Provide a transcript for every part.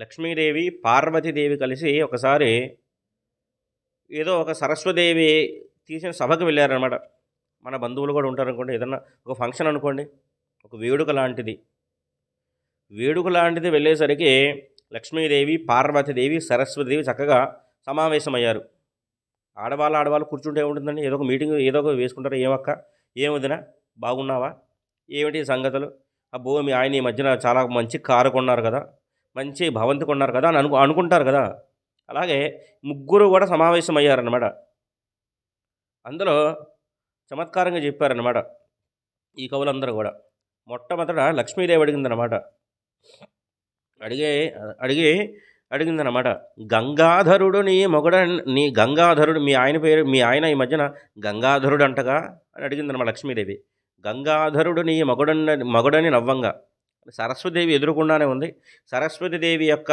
లక్ష్మీదేవి పార్వతీదేవి కలిసి ఒకసారి ఏదో ఒక సరస్వదేవి తీసిన సభకు వెళ్ళారనమాట మన బంధువులు కూడా ఉంటారు అనుకోండి ఏదన్నా ఒక ఫంక్షన్ అనుకోండి ఒక వేడుక లాంటిది. వేడుక లాంటిది వెళ్ళేసరికి లక్ష్మీదేవి పార్వతీదేవి సరస్వతిదేవి చక్కగా సమావేశమయ్యారు. ఆడవాళ్ళు ఆడవాళ్ళు కూర్చుంటే ఉంటుందండి ఏదో ఒక మీటింగ్ ఏదో ఒక వేసుకుంటారు. ఏమక్క? ఏమొదినా? బాగున్నావా? ఏమిటి సంగతులు? అబ్బో మీ ఆయన ఈ మధ్యన చాలా మంచి కారు కొన్నారు కదా. మంచి భవంతి కొన్నారు కదా అని అను అనుకుంటారు కదా. అలాగే ముగ్గురు కూడా సమావేశం అందులో చమత్కారంగా చెప్పారన్నమాట ఈ కవులందరూ కూడా. మొట్టమొదట లక్ష్మీదేవి అడిగిందనమాట అడిగే అడిగి అడిగిందనమాట గంగాధరుడు నీ మొగడ నీ గంగాధరుడు మీ ఆయన పేరు మీ ఆయన ఈ మధ్యన గంగాధరుడు అంటగా అని అడిగిందనమాట లక్ష్మీదేవి. గంగాధరుడు నీ మగుడని మొగడని నవ్వంగా సరస్వతిదేవి ఎదురుకుండానే ఉంది. సరస్వతిదేవి యొక్క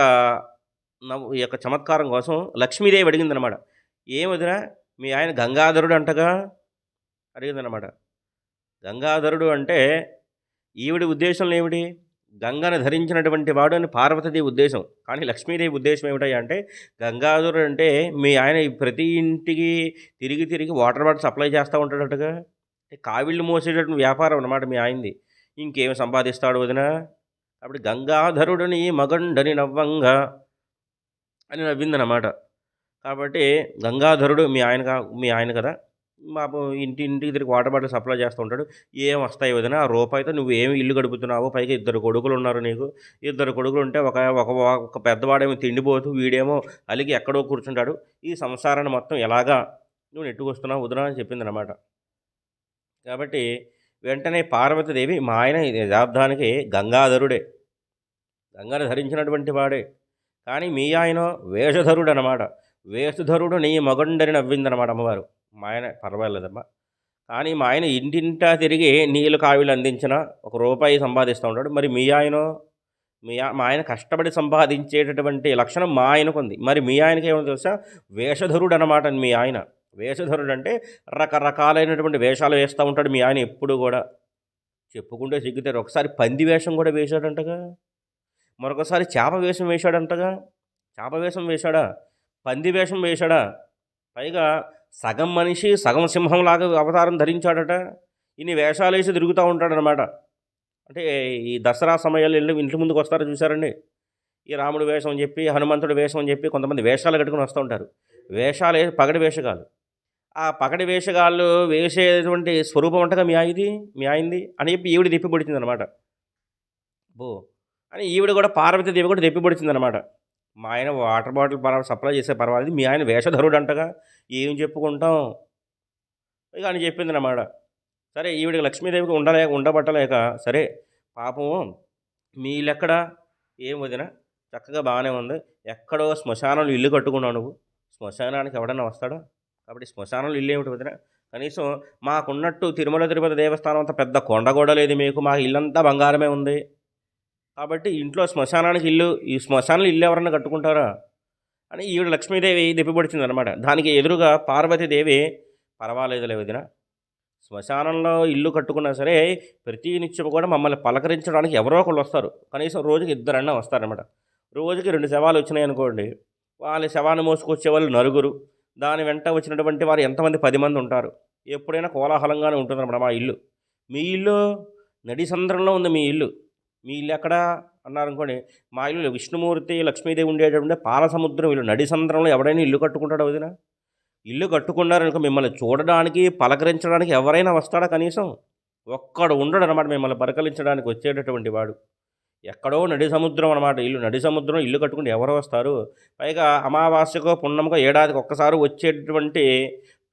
నవ్వు ఈ యొక్క చమత్కారం కోసం లక్ష్మీదేవి అడిగిందనమాట వదినా మీ ఆయన గంగాధరుడు అంటగా? అడిగిందనమాట గంగాధరుడు అంటే ఈవిడి ఉద్దేశం ఏమిటి? గంగను ధరించినటువంటి వాడు అని పార్వతీదేవి ఉద్దేశం. కానీ లక్ష్మీదేవి ఉద్దేశం ఏమిటయ్యా అంటే గంగాధరుడు అంటే మీ ఆయన ప్రతి ఇంటికి తిరిగి తిరిగి వాటర్ బాటిల్ సప్లై చేస్తూ ఉంటాడటగా? అంటే కావిళ్ళు మోసేటటువంటి వ్యాపారం అనమాట మీ ఆయనది. ఇంకేం సంపాదిస్తాడు వదిన? అప్పుడు గంగాధరుడిని మగండని నవ్వంగా అని నవ్విందనమాట కాబట్టి గంగాధరుడు మీ ఆయన మీ ఆయన కదా? మా ఇంటి ఇంటికి తిరిగి వాటర్ బాటిల్ సప్లై చేస్తూ ఉంటాడు. ఏం వస్తాయి వదిన? ఆ రూపాయితో నువ్వు ఏమి ఇల్లు గడుపుతున్నావు? పైగా ఇద్దరు కొడుకులు ఉన్నారు నీకు. ఇద్దరు కొడుకులు ఉంటే ఒక ఒక ఒక పెద్దవాడేమో తిండిపోతూ వీడేమో అలిగి ఎక్కడో కూర్చుంటాడు. ఈ సంసారాన్ని మొత్తం ఎలాగా నువ్వు నెట్టుకొస్తున్నావు వదిన అని చెప్పింది అనమాట కాబట్టి వెంటనే పార్వతీదేవి మా ఆయన ఈ గంగాధరుడే. గంగను ధరించినటువంటి వాడే. కానీ మీ ఆయన వేషధరుడు అనమాట వేషధరుడు నీ మగండని నవ్విందనమాట అమ్మవారు. మా ఆయన పర్వాలేదమ్మా. కానీ మా ఆయన ఇంటింటా తిరిగి నీళ్ళు కావిలు అందించిన ఒక రూపాయి సంపాదిస్తూ ఉంటాడు. మరి మీ ఆయన? మీ ఆ- మా ఆయన కష్టపడి సంపాదించేటటువంటి లక్షణం మా ఆయనకు ఉంది మరి మీ ఆయనకి ఏమో తెలుసా? వేషధరుడు అనమాట మీ ఆయన. వేషధరుడు అంటే రకరకాలైనటువంటి వేషాలు వేస్తూ ఉంటాడు. మీ ఆయన ఎప్పుడు కూడా చెప్పుకుంటే సిగ్గుతారు ఒకసారి పంది వేషం కూడా వేశాడంటగా. మరొకసారి చేప వేషం వేశాడంటగా. చేప వేషం వేశాడా? పంది వేషం వేశాడా? పైగా సగం మనిషి సగం సింహంలాగా అవతారం ధరించాడట. ఇన్ని వేషాలు వేసి తిరుగుతూ ఉంటాడనమాట అంటే ఈ దసరా సమయాల్లో వెళ్ళి ఇంటి ముందుకు వస్తారో చూసారండి ఈ రాముడు వేషం అని చెప్పి హనుమంతుడు వేషం అని చెప్పి కొంతమంది వేషాలు కట్టుకుని వస్తూ ఉంటారు. వేషాలు పగడి వేషకాలు ఆ పగడి వేషగాళ్ళు వేసేటువంటి స్వరూపం అంటగా మీ ఆయిది మీ ఆయింది అని చెప్పి ఈవిడ దెప్పిపొడిచింది అనమాట బో అని ఈవిడ కూడా పార్వతీదేవి కూడా దెప్పిపొడిచింది అనమాట మా ఆయన వాటర్ బాటిల్ పర్వ సప్లై చేసే పర్వాలేదు మీ ఆయన వేషధరుడు అంటగా ఏం చెప్పుకుంటాం? ఇక అని చెప్పింది అనమాట సరే ఈవిడ లక్ష్మీదేవికి ఉండలేక ఉండబట్టలేక సరే పాపం మీ ఇల్లెక్కడ ఏం వదిన? చక్కగా బాగానే ఉంది. ఎక్కడో శ్మశానంలో ఇల్లు కట్టుకున్నావు నువ్వు. శ్మశానానికి ఎవడన్నా వస్తాడా? కాబట్టి శ్మశానంలో ఇల్లు ఏమిటి వదిన? కనీసం మాకున్నట్టు తిరుమల తిరుపతి దేవస్థానం అంత పెద్ద కొండ కూడా లేదు మీకు మా ఇల్లంతా బంగారమే ఉంది. కాబట్టి ఇంట్లో శ్మశానానికి ఇల్లు ఈ శ్మశానంలో ఇల్లు ఎవరన్నా కట్టుకుంటారా? అని ఈవిడ లక్ష్మీదేవి దెప్పిపడిచింది అనమాట దానికి ఎదురుగా పార్వతీదేవి పర్వాలేదులే వదిన. శ్మశానంలో ఇల్లు కట్టుకున్నా సరే ప్రతి నిత్యం కూడా మమ్మల్ని పలకరించడానికి ఎవరో ఒకళ్ళు వస్తారు. కనీసం రోజుకి ఇద్దరన్నా వస్తారనమాట రోజుకి రెండు శవాలు వచ్చినాయి అనుకోండి వాళ్ళ శవాన్ని మోసుకొచ్చే వాళ్ళు నలుగురు. దాని వెంట వచ్చినటువంటి వారు ఎంతమంది? పది మంది ఉంటారు. ఎప్పుడైనా కోలాహలంగానే ఉంటుందన్నమాట మా ఇల్లు. మీ ఇల్లు నడి సంద్రంలో ఉంది మీ ఇల్లు. మీ ఇల్లు ఎక్కడ? అన్నారు అనుకోండి మా ఇల్లు విష్ణుమూర్తి లక్ష్మీదేవి ఉండేటటువంటి పాల సముద్రం ఇల్లు. నడి సంద్రంలో ఎవడైనా ఇల్లు కట్టుకుంటాడు వదిన? ఇల్లు కట్టుకున్నారనుకో మిమ్మల్ని చూడడానికి పలకరించడానికి ఎవరైనా వస్తాడా కనీసం? ఒక్కడు ఉండడు అనమాట మిమ్మల్ని పరికలించడానికి వచ్చేటటువంటి వాడు. ఎక్కడో నడి సముద్రం అనమాట ఇల్లు నడి సముద్రం ఇల్లు కట్టుకుని ఎవరు వస్తారు. పైగా అమావాస్యకో పున్నమకో ఏడాదికి ఒక్కసారి వచ్చేటటువంటి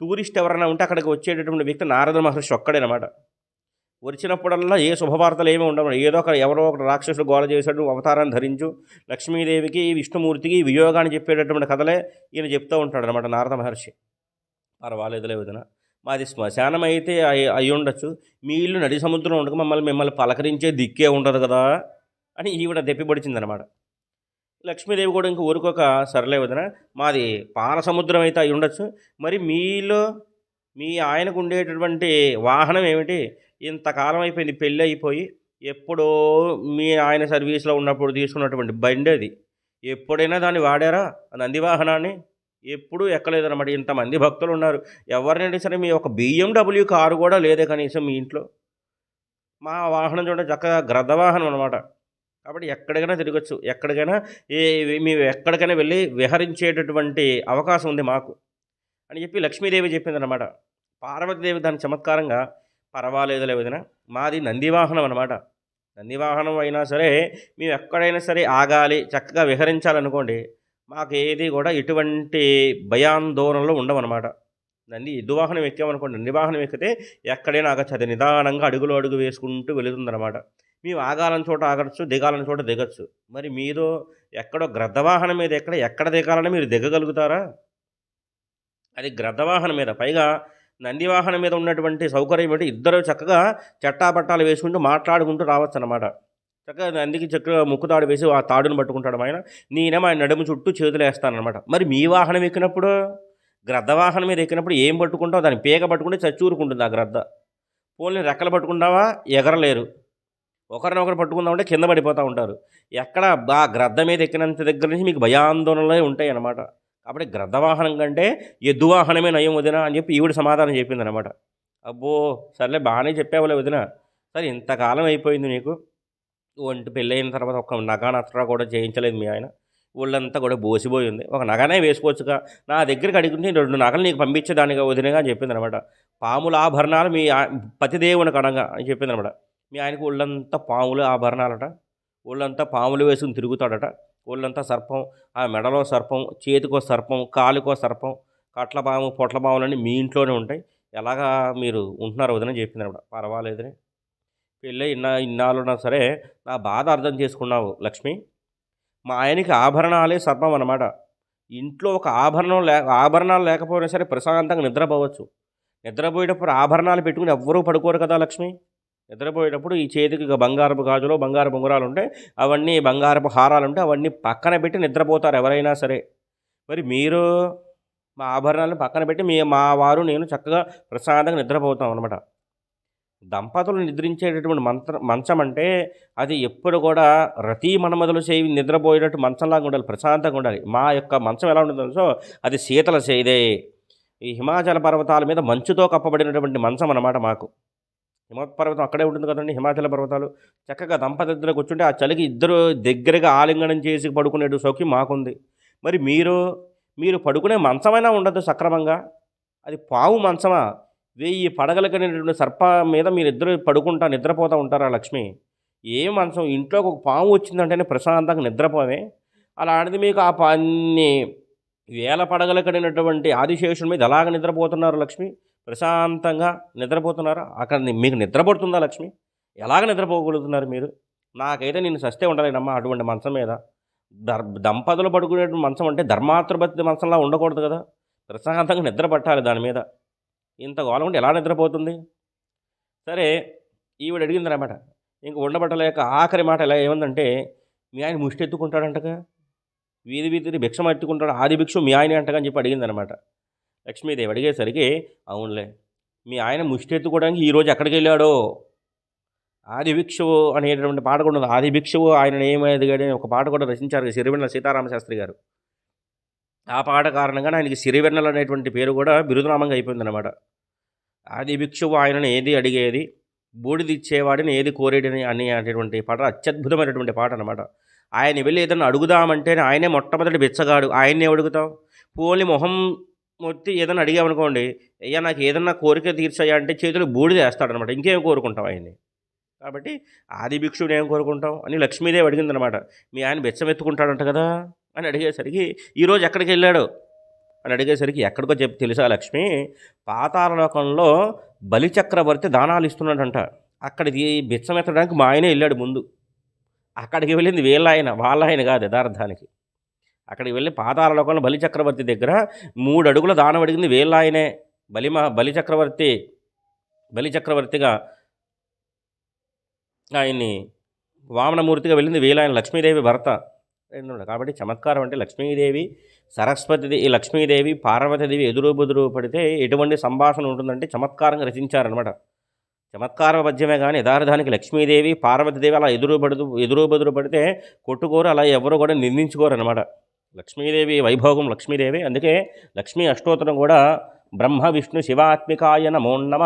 టూరిస్ట్ ఎవరైనా ఉంటే అక్కడికి వచ్చేటటువంటి వ్యక్తి నారద మహర్షి ఒక్కడేనమాట. వచ్చినప్పుడల్లా ఏ శుభవార్తలు ఏమీ ఉండవు ఏదో ఒక ఎవరో ఒక రాక్షసుడు గోల చేశాడు అవతారాన్ని ధరించు లక్ష్మీదేవికి విష్ణుమూర్తికి వియోగాన్ని చెప్పేటటువంటి కథలే ఈయన చెప్తూ ఉంటాడు అనమాట నారద మహర్షి. పర్వాలేదులే వదిన. మాది శ్మశానం అయితే అయి ఉండొచ్చు. మీ ఇల్లు నడి సముద్రం ఉండక మమ్మల్ని మిమ్మల్ని పలకరించే దిక్కే ఉండదు కదా. అని ఈవిడ దెప్పిపడిచిందనమాట లక్ష్మీదేవి కూడా ఇంకా ఊరుకోక సరలే వదిన మాది పాల సముద్రం అయితే అయి ఉండొచ్చు. మరి మీలో మీ ఆయనకు ఉండేటటువంటి వాహనం ఏమిటి? ఇంతకాలం అయిపోయింది పెళ్ళి అయిపోయి ఎప్పుడో మీ ఆయన సర్వీస్లో ఉన్నప్పుడు తీసుకున్నటువంటి బండి అది. ఎప్పుడైనా దాన్ని వాడారా? ఆ నంది వాహనాన్ని? ఎప్పుడూ ఎక్కలేదన్నమాట ఇంతమంది భక్తులు ఉన్నారు. ఎవరినైనా సరే మీ ఒక బిఎండబ్ల్యూ కారు కూడా లేదే కనీసం మీ ఇంట్లో. మా వాహనం చూడండి చక్కగా గ్రద్ద వాహనం అనమాట కాబట్టి ఎక్కడికైనా తిరగచ్చు. ఎక్కడికైనా ఏ మేము ఎక్కడికైనా వెళ్ళి విహరించేటటువంటి అవకాశం ఉంది మాకు. అని చెప్పి లక్ష్మీదేవి చెప్పిందనమాట పార్వతీదేవి దాని చమత్కారంగా పర్వాలేదులే వదిన మాది నందివాహనం అనమాట నందివాహనం అయినా సరే మేము ఎక్కడైనా సరే ఆగాలి చక్కగా విహరించాలనుకోండి మాకు ఏది కూడా ఎటువంటి భయాందోళనలు ఉండవన్నమాట. నంది ఎద్దు వాహనం ఎక్కామనుకోండి నంది వాహనం ఎక్కితే ఎక్కడైనా ఆగచ్చు. అది నిదానంగా అడుగులో అడుగు వేసుకుంటూ వెళుతుందన్నమాట. మేము ఆగాలని చోట ఆగచ్చు దిగాలని చోట దిగచ్చు. మరి మీరు ఎక్కడో గ్రద్ద వాహనం మీద ఎక్కడ ఎక్కడ దిగాలని మీరు దిగగలుగుతారా? అది గ్రద్ద వాహనం మీద. పైగా నంది వాహనం మీద ఉన్నటువంటి సౌకర్యం ఏంటి ఇద్దరు చక్కగా చట్టాపట్టాలు వేసుకుంటూ మాట్లాడుకుంటూ రావచ్చు అనమాట చక్కగా నందికి చక్కగా ముక్కు తాడు వేసి ఆ తాడును పట్టుకుంటాడు ఆయన. నేనేమో ఆయన నడుము చుట్టూ చేతులు వేస్తానమాట మరి మీ వాహనం ఎక్కినప్పుడు గ్రద్ద వాహనం మీద ఎక్కినప్పుడు ఏం పట్టుకుంటావు? దాని పేగ పట్టుకుంటే చచ్చూరుకుంటుంది ఆ గ్రద్ద. పోల్ని రెక్కలు పట్టుకుంటావా? ఎగరలేరు. ఒకరినొకరు పట్టుకుందామంటే కింద పడిపోతూ ఉంటారు. ఎక్కడ బా గ్రద్ద మీద ఎక్కినంత దగ్గర నుంచి మీకు భయాందోళనలే ఉంటాయి అన్నమాట కాబట్టి గ్రద్ద వాహనం కంటే ఎద్దు వాహనమే నయం వదిన అని చెప్పి ఈవిడ సమాధానం చెప్పింది అనమాట అబ్బో సర్లే బాగానే చెప్పావులే వదిన. సరే ఇంతకాలం అయిపోయింది నీకు. ఒంటి పెళ్ళైన తర్వాత ఒక నగా కూడా చేయించలేదు మీ ఆయన. ఒళ్ళంతా కూడా బోసిపోయి ఉంది ఒక నగనే వేసుకోవచ్చుగా. నా దగ్గరికి అడుగుతుంటే రెండు నగలు నీకు పంపించేదానిగా వదినగా అని చెప్పింది అనమాట పాముల ఆభరణాలు మీ పతిదేవుని కడంగా అని చెప్పింది అనమాట మీ ఆయనకు ఒళ్ళంతా పాములు ఆభరణాలట ఒళ్ళంతా పాములు వేసుకుని తిరుగుతాడట ఒళ్ళంతా సర్పం ఆ మెడలో సర్పం చేతికో సర్పం కాలుకో సర్పం కట్ల పాము పొట్ల పాములన్నీ మీ ఇంట్లోనే ఉంటాయి. ఎలాగా మీరు ఉంటున్నారు వదిన చెప్పింది అనమాట పర్వాలేదని పెళ్ళి ఇన్నా ఇన్నాళ్ళున్నా సరే నా బాధ అర్థం చేసుకున్నావు లక్ష్మి. మా ఆయనకి ఆభరణాలే సర్పం అనమాట ఇంట్లో ఒక ఆభరణం లే ఆభరణాలు లేకపోయినా సరే ప్రశాంతంగా నిద్రపోవచ్చు. నిద్రపోయేటప్పుడు ఆభరణాలు పెట్టుకుని ఎవ్వరూ పడుకోరు కదా లక్ష్మి. నిద్రపోయేటప్పుడు ఈ చేతికి బంగారపు గాజులు బంగారపు ఉంగరాలు ఉంటాయి అవన్నీ బంగారపు హారాలు ఉంటాయి అవన్నీ పక్కన పెట్టి నిద్రపోతారు ఎవరైనా సరే. మరి మీరు మా ఆభరణాలను పక్కన పెట్టి మీ మా వారు నేను చక్కగా ప్రశాంతంగా నిద్రపోతాం అనమాట దంపతులు నిద్రించేటటువంటి మంత్ర మంచం అంటే అది ఎప్పుడు కూడా రతి మనమదులు చేయి నిద్రపోయేటట్టు మంచంలాగా ఉండాలి ప్రశాంతంగా ఉండాలి. మా యొక్క మంచం ఎలా ఉంటుందో తెలుసో అది శీతల చేదే ఈ హిమాచల పర్వతాల మీద మంచుతో కప్పబడినటువంటి మంచం అన్నమాట మాకు. హిమపర్వతం పర్వతం అక్కడే ఉంటుంది కదండి హిమాచల పర్వతాలు. చక్కగా దంపతిద్దరు కూర్చుంటే ఆ చలికి ఇద్దరు దగ్గరగా ఆలింగనం చేసి పడుకునే సౌఖ్యం మాకుంది. మరి మీరు మీరు పడుకునే మంచమైనా ఉండదు సక్రమంగా. అది పావు మంచమా? వెయ్యి పడగల కలిగినటువంటి సర్ప మీద మీరు ఇద్దరు పడుకుంటా నిద్రపోతూ ఉంటారా లక్ష్మి? ఏ మంచం? ఇంట్లోకి ఒక పాము వచ్చిందంటేనే ప్రశాంతంగా నిద్రపోవే. అలాంటిది మీకు ఆ పాన్ని వేల పడగల కడినటువంటి ఆదిశేషుని మీద ఎలాగ నిద్రపోతున్నారు లక్ష్మి? ప్రశాంతంగా నిద్రపోతున్నారా? అక్కడ మీకు నిద్రపడుతుందా లక్ష్మి? ఎలాగ నిద్రపోగలుగుతున్నారు మీరు? నాకైతే నేను సస్తే ఉండలేనమ్మా అటువంటి మంచం మీద. దర్ దంపతులు పడుకునే మంచం అంటే ధర్మాత్రపతి మంచంలా ఉండకూడదు కదా. ప్రశాంతంగా నిద్ర పట్టాలి దాని మీద. ఇంత గోళం ఉంటే ఎలా నిద్రపోతుంది? సరే ఈవిడ అడిగింది అనమాట ఇంక ఉండబట్టలేక ఆఖరి మాట ఎలా ఏముందంటే మీ ఆయన ముష్టి ఎత్తుకుంటాడంటగా? వీధి వీధిని భిక్షం ఎత్తుకుంటాడు ఆది భిక్షు మీ ఆయనే అంటగా అని చెప్పి అడిగింది అనమాట లక్ష్మీదేవి అడిగేసరికి అవునులే మీ ఆయన ముష్టి ఎత్తుకోవడానికి ఈరోజు ఎక్కడికి వెళ్ళాడో ఆది అనేటువంటి పాట కూడా ఉంది ఆదిభిక్షువు ఆయన ఏమయ్యేది కానీ ఒక పాట కూడా రచించారు సిరివెన్నెల సీతారామ శాస్త్రి గారు. ఆ పాట కారణంగా ఆయనకి సిరివెన్నెల అనేటువంటి పేరు కూడా బిరుదునామంగా అయిపోయిందన్నమాట. అనమాట ఆదిభిక్షువు ఆయనను ఏది అడిగేది? బూడిదిచ్చేవాడిని ఏది కోరేడని అని అనేటువంటి పాట అత్యద్భుతమైనటువంటి పాట అనమాట ఆయన వెళ్ళి ఏదైనా అడుగుదామంటే ఆయనే మొట్టమొదటి బిచ్చగాడు. ఆయన్నే అడుగుతాం పోలి మొహం మొత్తి ఏదైనా అడిగామనుకోండి అయ్యా నాకు ఏదన్నా కోరిక తీర్చాయా? అంటే చేతులు బూడిద వేస్తాడనమాట ఇంకేం కోరుకుంటాం ఆయన్ని? కాబట్టి ఆది భిక్షుడు ఏం కోరుకుంటాం? అని లక్ష్మీదేవి అడిగిందనమాట మీ ఆయన బెచ్చమెత్తుకుంటాడంట కదా? అని అడిగేసరికి ఈరోజు ఎక్కడికి వెళ్ళాడు? అని అడిగేసరికి ఎక్కడికో చెప్పి తెలుసా లక్ష్మి? పాతాళలోకంలో బలిచక్రవర్తి దానాలు ఇస్తున్నాడంట. అక్కడికి బిచ్చమెత్తడానికి మా ఆయనే వెళ్ళాడు ముందు. అక్కడికి వెళ్ళింది వీళ్ళ ఆయన వాళ్ళ ఆయన కాదు యథార్థానికి. అక్కడికి వెళ్ళి పాతాళలోకంలో బలిచక్రవర్తి దగ్గర మూడు అడుగుల దానం అడిగింది వీళ్ళ ఆయనే బలిమ బలిచక్రవర్తి బలిచక్రవర్తిగా ఆయన్ని వామనమూర్తిగా వెళ్ళింది వీలాయన లక్ష్మీదేవి భర్త. రెండు కాబట్టి చమత్కారం అంటే లక్ష్మీదేవి సరస్వతి లక్ష్మీదేవి పార్వతీదేవి ఎదురు బుదురు పడితే ఎటువంటి సంభాషణ ఉంటుందంటే చమత్కారంగా రచించారనమాట చమత్కార పద్యమే కానీ యథార్థానికి లక్ష్మీదేవి పార్వతీదేవి అలా ఎదురు పడుతూ ఎదురు బెదురు పడితే కొట్టుకోరు అలా ఎవరు కూడా నిందించుకోరు అనమాట లక్ష్మీదేవి వైభోగం లక్ష్మీదేవి. అందుకే లక్ష్మీ అష్టోత్తరం కూడా బ్రహ్మ విష్ణు శివాత్మికాయ నమో నమ.